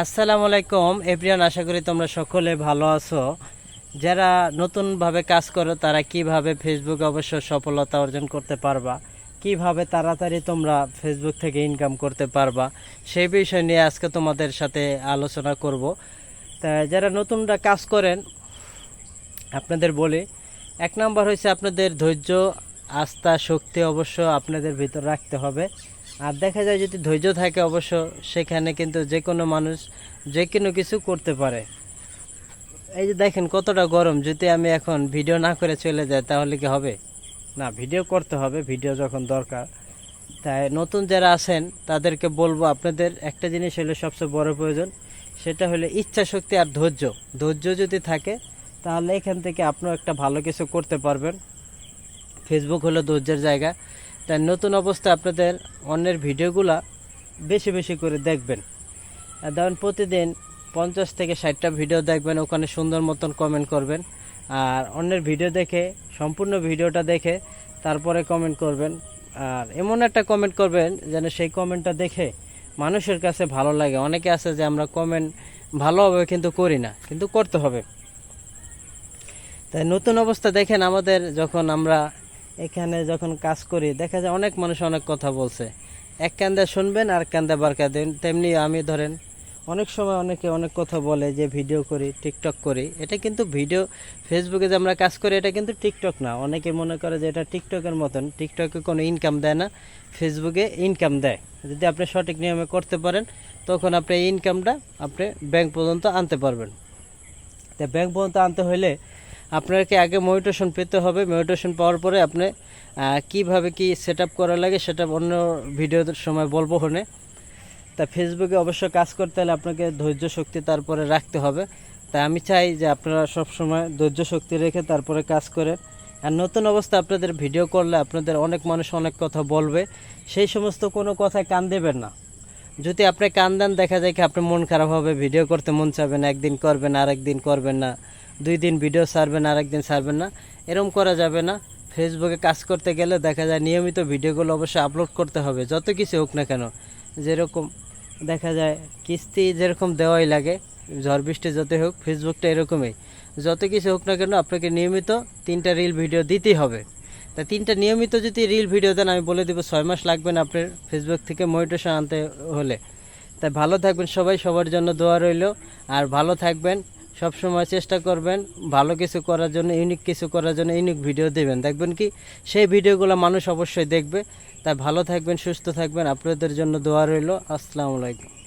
আসসালামু আলাইকুম। এভরিয়ান আশা করি তোমরা সকলে ভালো আছো। যারা নতুনভাবে কাজ করো, তারা কীভাবে ফেসবুকে অবশ্য সফলতা অর্জন করতে পারবা? কীভাবে তাড়াতাড়ি তোমরা ফেসবুক থেকে ইনকাম করতে পারবা? সেই বিষয় নিয়ে আজকে তোমাদের সাথে আলোচনা করব। তা যারা নতুনরা কাজ করেন, আপনাদের বলি, এক নম্বর হচ্ছে আপনাদের ধৈর্য, আস্থা, শক্তি অবশ্য আপনাদের ভিতর রাখতে হবে। আর দেখা যায় যদি ধৈর্য থাকে অবশ্য, সেখানে কিন্তু যে কোনো মানুষ যে কোনো কিছু করতে পারে। এই যে দেখেন কতটা গরম, যদি আমি এখন ভিডিও না করে চলে যাই, তাহলে কি হবে? না, ভিডিও করতে হবে, ভিডিও যখন দরকার। তাই নতুন যারা আছেন, তাদেরকে বলব, আপনাদের একটা জিনিস হলো সবচেয়ে বড় প্রয়োজন, সেটা হলো ইচ্ছা শক্তি আর ধৈর্য। ধৈর্য যদি থাকে, তাহলে এখান থেকে আপনিও একটা ভালো কিছু করতে পারবেন। ফেসবুক হলো ধৈর্যের জায়গা। তাই নতুন অবস্থায় আপনাদের অন্যের ভিডিওগুলা বেশি বেশি করে দেখবেন। ধরেন প্রতিদিন পঞ্চাশ থেকে ষাটটা ভিডিও দেখবেন, ওখানে সুন্দর মতন কমেন্ট করবেন। আর অন্যের ভিডিও দেখে, সম্পূর্ণ ভিডিওটা দেখে, তারপরে কমেন্ট করবেন। আর এমন একটা কমেন্ট করবেন যেন সেই কমেন্টটা দেখে মানুষের কাছে ভালো লাগে। অনেকে আছে যে আমরা কমেন্ট ভালোভাবে কিন্তু করি না, কিন্তু করতে হবে। তাই নতুন অবস্থা দেখেন আমাদের যখন আমরা এখানে যখন কাজ করি, দেখা যায় অনেক মানুষ অনেক কথা বলছে। এক কান্দা শুনবেন, আর কান্দে বারকা দেন। তেমনি আমি ধরেন, অনেক সময় অনেকে অনেক কথা বলে যে ভিডিও করি, টিকটক করি। এটা কিন্তু ভিডিও ফেসবুকে যে আমরা কাজ করি, এটা কিন্তু টিকটক না। অনেকে মনে করে যে এটা টিকটকের মতন। টিকটকে কোনো ইনকাম দেয় না ফেসবুকে ইনকাম দেয়। যদি আপনি সঠিক নিয়মে করতে পারেন, তখন আপনি ইনকামটা আপনি ব্যাংক পর্যন্ত আনতে পারবেন। তা ব্যাংক পর্যন্ত আনতে হলে আপনাকে আগে মোটিভেশন পেতে হবে। মোটিভেশন পাওয়ার পরে আপনি কীভাবে কি সেট করা লাগে সেটা অন্য ভিডিওর সময় বলব হনে। তা ফেসবুকে অবশ্য কাজ করতে হলে আপনাকে ধৈর্য শক্তি তারপরে রাখতে হবে। তাই আমি চাই যে আপনারা সব সময় ধৈর্য শক্তি রেখে তারপরে কাজ করেন। আর নতুন অবস্থা আপনাদের ভিডিও করলে আপনাদের অনেক মানুষ অনেক কথা বলবে। সেই সমস্ত কোনো কথায় কান দেবেন না। যদি আপনি কান দেন, দেখা যায় কি আপনার মন খারাপ হবে ভিডিও করতে মন চাবে না, একদিন করবেন আর একদিন করবেন না। দুই দিন ভিডিও ছাড়বেন আর একদিন ছাড়বেন না। এরম করা যাবে না। ফেসবুকে কাজ করতে গেলে দেখা যায় নিয়মিত ভিডিওগুলো অবশ্যই আপলোড করতে হবে, যত কিছু হোক না কেন। যেরকম দেখা যায় কিস্তি যেরকম দেওয়াই লাগে, ঝড় বৃষ্টি যতই হোক ফেসবুকটা এরকমই। যত কিছু হোক না কেন, আপনাকে নিয়মিত তিনটা রিল ভিডিও দিতেই হবে। তা তিনটা নিয়মিত যদি রিল ভিডিও দেন, আমি বলে দিব ছয় মাস লাগবে না আপনার ফেসবুক থেকে মোটিভেশন আনতে হলে। তাই ভালো থাকবেন সবাই, সবার জন্য দোয়া রইল। আর ভালো থাকবেন সব সময় চেষ্টা করবেন ভালো কিছু করার জন্য ইউনিক কিছু করার জন্য ইউনিক ভিডিও দেবেন। দেখবেন কি, সেই ভিডিওগুলো মানুষ অবশ্যই দেখবে। তাই ভালো থাকবেন, সুস্থ থাকবেন। আপনাদের জন্য দোয়া রইল। আসসালামু আলাইকুম।